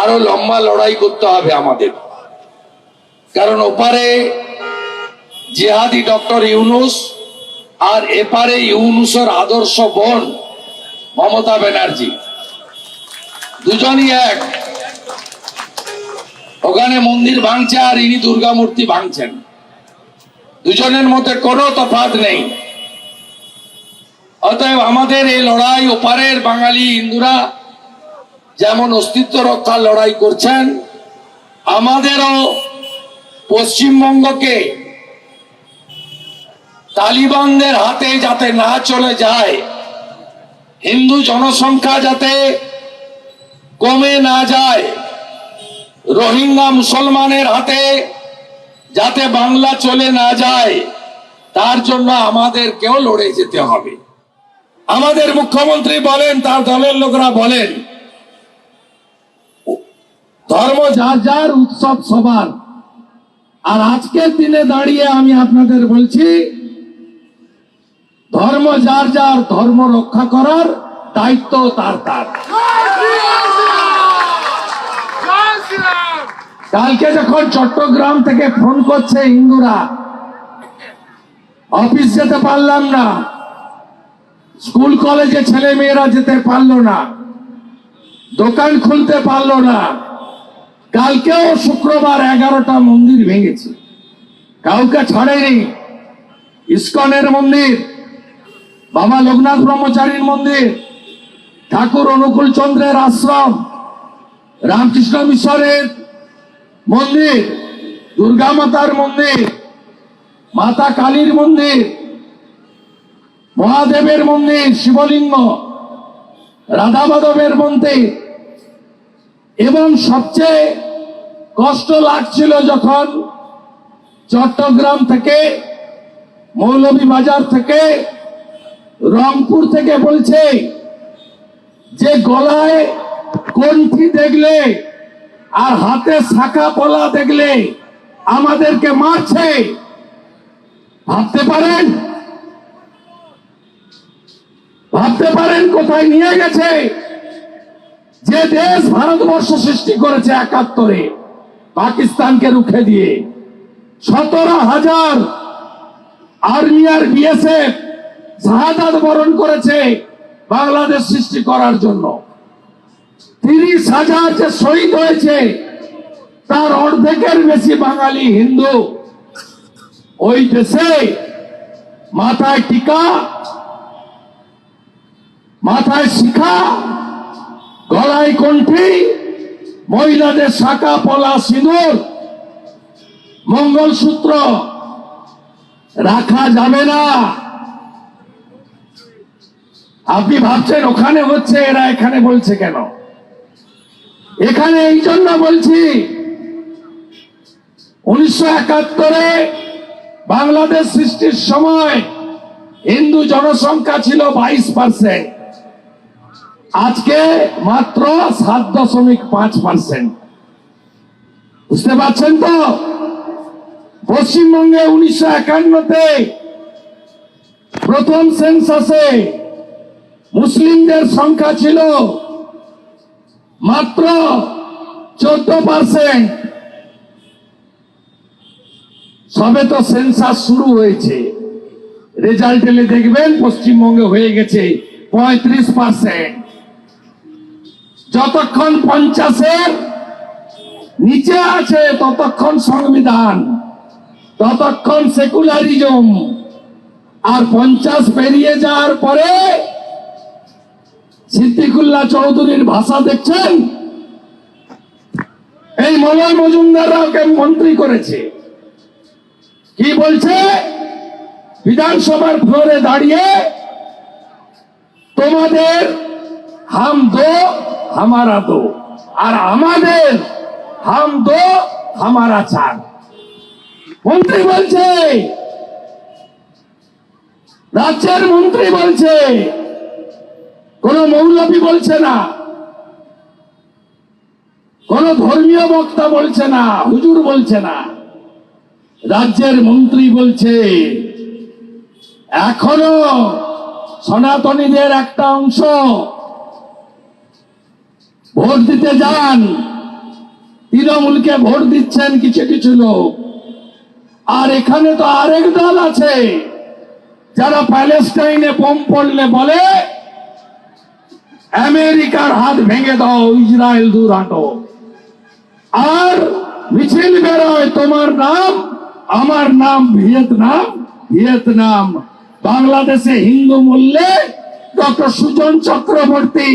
আরও লম্বা লড়াই করতে হবে আমাদের। কারণ ওপারে জেহাদি ডক্টর ইউনুস আর এপারে ইউনুসের আদর্শ বোন মমতা ব্যানার্জি। দুজনই এক। ওখানে মন্দির ভাঙছে আর ইনি দুর্গা মূর্তি ভাঙছেন। দুজনের মধ্যে কোনো তফাৎ নেই। অতএব আমাদের এই লড়াই ওপারের বাঙালি হিন্দুরা যেমন অস্তিত্ব রক্ষার লড়াই করছেন, আমাদেরও পশ্চিমবঙ্গকে তালিবানদের হাতে যাতে না চলে যায়, হিন্দু জনসংখ্যা যাতে কমে না যায়, রোহিঙ্গা মুসলমানের হাতে যাতে বাংলা চলে না যায়, তার জন্য আমাদেরকেও লড়ে যেতে হবে। আমাদের মুখ্যমন্ত্রী বলেন, তার দলের লোকরা বলেন ধর্ম যার যার উৎসব সবার। আর আজকের দিনে দাঁড়িয়ে আমি আপনাদের বলছি, ধর্ম যার যার, ধর্ম রক্ষা করার দায়িত্ব তার তার। কালকে যখন চট্টগ্রাম থেকে ফোন করছে হিন্দুরা, অফিস যেতে পারলাম না, স্কুল কলেজে ছেলে মেয়েরা যেতে পারল না, দোকান খুলতে পারল না কালকেও শুক্রবার এগারোটা মন্দির ভেঙেছে। কাউকে ছাড়েনি। ইস্কনের মন্দির, বাবা লোকনাথ ব্রহ্মচারীর মন্দির, ঠাকুর অনুকূল চন্দ্রের আশ্রম, রামকৃষ্ণ মিশনের মন্দির, দুর্গা মাতার মন্দির, মাতা কালীর মন্দির, মহাদেবের মন্দির, শিবলিঙ্গ, রাধা মাধবের মন্দির এবং সবচেয়ে কষ্ট লাগছিল যখন চট্টগ্রাম থেকে, মৌলভীবাজার থেকে, রংপুর থেকে বলছে যে গলায় কণ্ঠি দেখলে আর হাতে শাখা পলা দেখলে আমাদেরকে মারছে। ভাবতে পারেন? ভাবতে পারেন কোথায় নিয়ে গেছে? যে দেশ ভারতবর্ষ সৃষ্টি করেছে একাত্তরে, পাকিস্তানকে রুখে দিয়ে, সতেরো হাজার আর্মি আর বিএসএফ শাহাদাত বরণ করেছে বাংলাদেশ সৃষ্টি করার জন্য। তিরিশ হাজার যে শহীদ হয়েছে, তার অর্ধেকের বেশি বাঙালি হিন্দু। ওই দেশে মাথায় টিকা, মাথায় শিখা গলায় কণ্ঠি মহিলাদের শাখা, পলা, সিঁদুর, মঙ্গলসূত্র রাখা যাবে না। আপনি ভাবছেন ওখানে হচ্ছে, এরা এখানে বলছে কেন? এখানে এই জন্য বলছি, উনিশশো একাত্তরে বাংলাদেশ সৃষ্টির সময় হিন্দু জনসংখ্যা ছিল বাইশ পার্সেন্ট আজকে মাত্র সাত দশমিক পাঁচ পার্সেন্ট। বুঝতে পারছেন তো? পশ্চিমবঙ্গে উনিশশো একান্নতে প্রথম সেন্সাসে মুসলিমদের সংখ্যা ছিল মাত্র চোদ্দ পার্সেন্ট। সবে তো সেন্সাস শুরু হয়েছে। রেজাল্ট এলে দেখবেন পশ্চিমবঙ্গে হয়ে গেছে পঁয়ত্রিশ পার্সেন্ট। যতক্ষণ পঞ্চাশের নিচে আছে, ততক্ষণ সংবিধান, ততক্ষণ সেকুলারিজম। আর পঞ্চাশ পেরিয়ে যাওয়ার পরে সিদ্দিকুল্লাহ চৌধুরীর ভাষা দেখছেন? এই মলয় মজুমদাররা মন্ত্রী করেছে? কি বলছে? বিধানসভার ফ্লোরে দাঁড়িয়ে তোমাদের হাম দো হামারা দো আর আমাদের হাম দো হামারা চার মন্ত্রী বলছে রাজ্যের মন্ত্রী বলছে কোন মৌলবী বলছে না কোন ধর্মীয় বক্তা বলছে না হুজুর বলছে না রাজ্যের মন্ত্রী বলছে এখনও সনাতনীদের একটা অংশ ভোট দিতে যান। তৃণমূলকে ভোট দিচ্ছেন কিছু কিছু লোক। আর এখানে তো আরেক দল আছে, যারা প্যালেস্টাইনে বোম পড়লে বলে, আমেরিকার হাত ভেঙে দাও, ইসরায়েল দূর হাঁটো আর মিছিল বেরোয়, তোমার নাম, আমার নাম ভিয়েতনাম ভিয়েতনাম। বাংলাদেশে হিন্দু মূল্যে ডক্টর সুজন চক্রবর্তী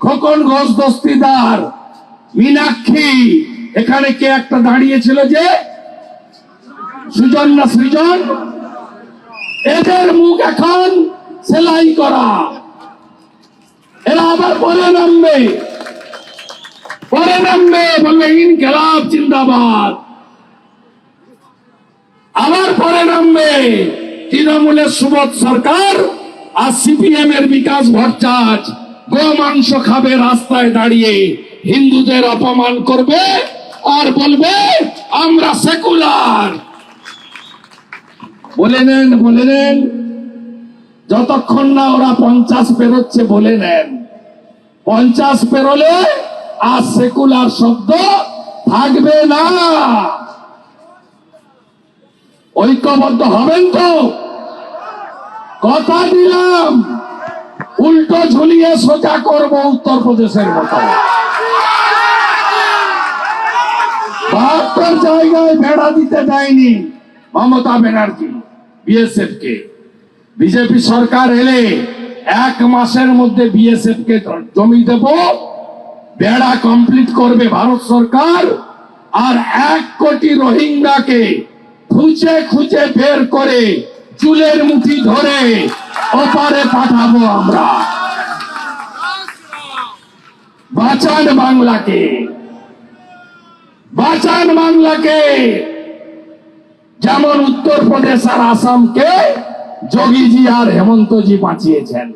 খোকন ঘোষ দস্তিদার, মীনাক্ষী, এখানে কে একটা দাঁড়িয়েছিল যে? সুজন না সৃজন? এদের মুখ এখন সেলাই করা। এরা আবার পরে নামবে। পরে নামবে বলবে ইনকেলাব জিন্দাবাদ। আবার পরে নামবে তৃণমূলের সুবোধ সরকার আর সিপিএম এর বিকাশ ভট্টাচ। গো মাংস খাবে রাস্তায় দাঁড়িয়ে। হিন্দুদের অপমান করবে আর বলবে, আমরা সেকুলার। বলে নেন বলে নেন। যতক্ষণ না ওরা পঞ্চাশ পেরোচ্ছে, বলে নেন। পঞ্চাশ পেরোলে আর সেকুলার শব্দ থাকবে না। ঐক্যবদ্ধ হবেন তো? কথা দিলাম। উল্টো ঝুলিয়ে সোজা করব উত্তরপ্রদেশের মতো। বাহাত্তর জায়গায় বেড়া দিতে দেয়নি মমতা ব্যানার্জি বিএসএফ কে বিজেপি সরকার এলে এক মাসের মধ্যে বিএসএফ কে জমি দেব, বেড়া কমপ্লিট করবে ভারত সরকার, আর এক কোটি রোহিঙ্গাকে খুঁজে খুঁজে বের করে চুলের মুঠি ধরে ওপারে পাঠাবো আমরা। বাঁচান বাংলাকে। বাঁচান বাংলাকে। যেমন উত্তরপ্রদেশ আর আসামকে যোগীজি আর হেমন্তজি বাঁচিয়েছেন।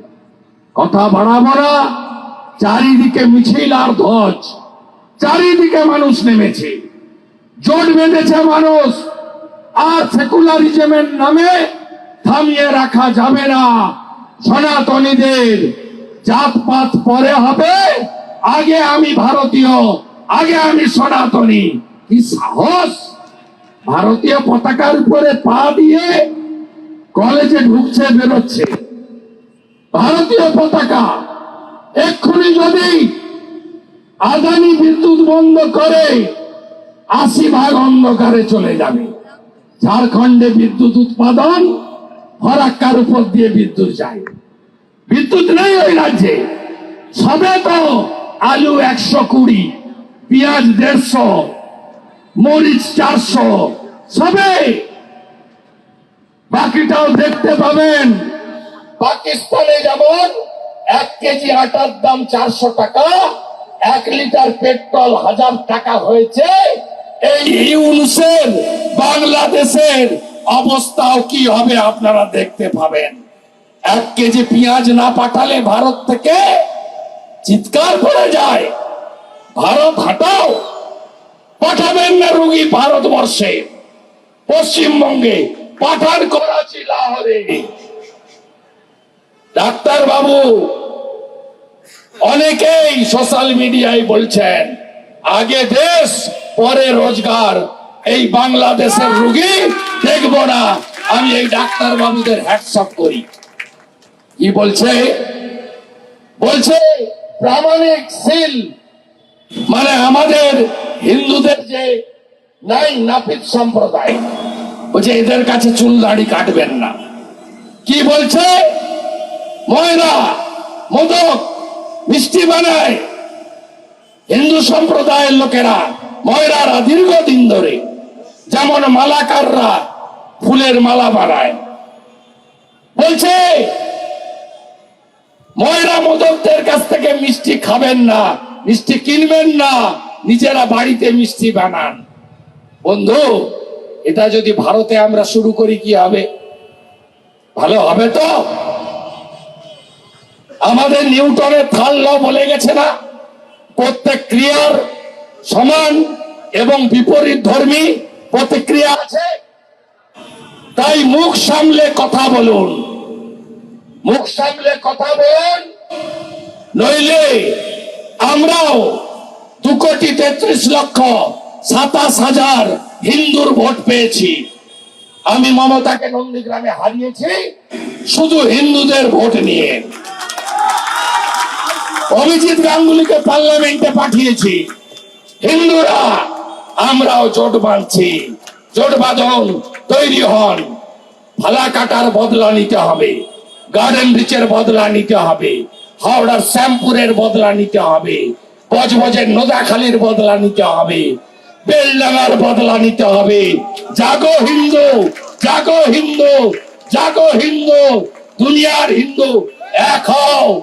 কথা বাড়াবো না চারিদিকে মিছিল আর ধ্বজ, চারিদিকে মানুষ নেমেছে। জোট বেঁধেছে মানুষ, আর সেকুলারিজমের নামে থামিয়ে রাখা যাবে না। সনাতনীদের জাতপাত পরে হবে। আগে আমি ভারতীয়, আগে আমি সনাতনী। কি সাহস? ভারতীয় পতাকার উপরে পা দিয়ে কলেজে ঢুকছে, বেরোচ্ছে। ভারতীয় পতাকা, এক্ষুনি যদি আদানি বিদ্যুৎ বন্ধ করে, আশি ভাগ অন্ধকারে চলে যাবে। ঝাড়খণ্ডে বিদ্যুৎ উৎপাদন ফরাক্কার উপর দিয়ে বিদ্যুৎ যায়? বিদ্যুৎ নেই ওই রাজ্যে। সবে তো আলু একশো কুড়ি, পেঁয়াজ দেড়শো, মরিচ চারশো, সবে। বাকিটাও দেখতে পাবেন। পাকিস্তানে যেমন এক কেজি আটার দাম চারশো টাকা, এক লিটার পেট্রোল হাজার টাকা হয়েছে। এই ইউনুসের বাংলাদেশের অবস্থাও কি হবে আপনারা দেখতে পাবেন। এক কেজি পেঁয়াজ না পাঠালে ভারত থেকে চিৎকার করে যায়। ভারত হাটাও। পাঠাবেন না রুগী ভারতবর্ষে। পশ্চিমবঙ্গে পাঠান করাচি, লাহোরে। ডাক্তার বাবু অনেকেই সোশ্যাল মিডিয়ায় বলছেন, আগে দেশ, পরে রোজগার। এই বাংলাদেশের রুগী দেখব না। আমি এই ডাক্তার বাবুদের হ্যাটসঅপ করি। কি বলছে? বলছে, প্রামাণিক সিল মানে আমাদের হিন্দুদের যে নাই নাপিত সম্প্রদায় বলছে এদের কাছে চুল দাড়ি কাটবেন না। কি বলছে? ময়রা, মোদক, মিষ্টি বানায়। হিন্দু সম্প্রদায়ের লোকেরা ময়রারা দীর্ঘদিন ধরে যেমন মালাকাররা ফুলের মালা বানায়। বলছে, ময়রা মোদকদের কাছ থেকে মিষ্টি খাবেন না, মিষ্টি কিনবেন না, নিজেরা বাড়িতে মিষ্টি বানান। বন্ধু, এটা যদি ভারতে আমরা শুরু করি, কি হবে? ভালো হবে তো? আমাদের নিউটনের থাল ল বলে গেছে না? প্রত্যেক ক্রিয়ার সমান এবং বিপরীত ধর্মী প্রতিক্রিয়া আছে? তাই মুখ সামলে কথা বলুন। মুখ সামলে কথা বলুন। নইলে আমরাও দু কোটি তেত্রিশ লক্ষ সাতাশ হাজার হিন্দুর ভোট পেয়েছি। আমি মমতাকে নন্দীগ্রামে হারিয়েছি শুধু হিন্দুদের ভোট নিয়ে। অভিজিৎ গাঙ্গুলিকে পার্লামেন্টে পাঠিয়েছি। হিন্দুরা আমরাও জোট বাঁধছি। জোট বাঁধন তৈরি হন। ফালা কাটার বদলা নিতে হবে। গার্ডেন রিচের বদলা নিতে হবে। হাওড়ার শ্যামপুরের বদলা নিতে হবে। বজবজের নোদাখালীর বদলা নিতে হবে। বেলডাঙ্গার বদলা নিতে হবে। জাগো হিন্দু জাগো হিন্দু জাগো হিন্দু, দুনিয়ার হিন্দু, এক হও।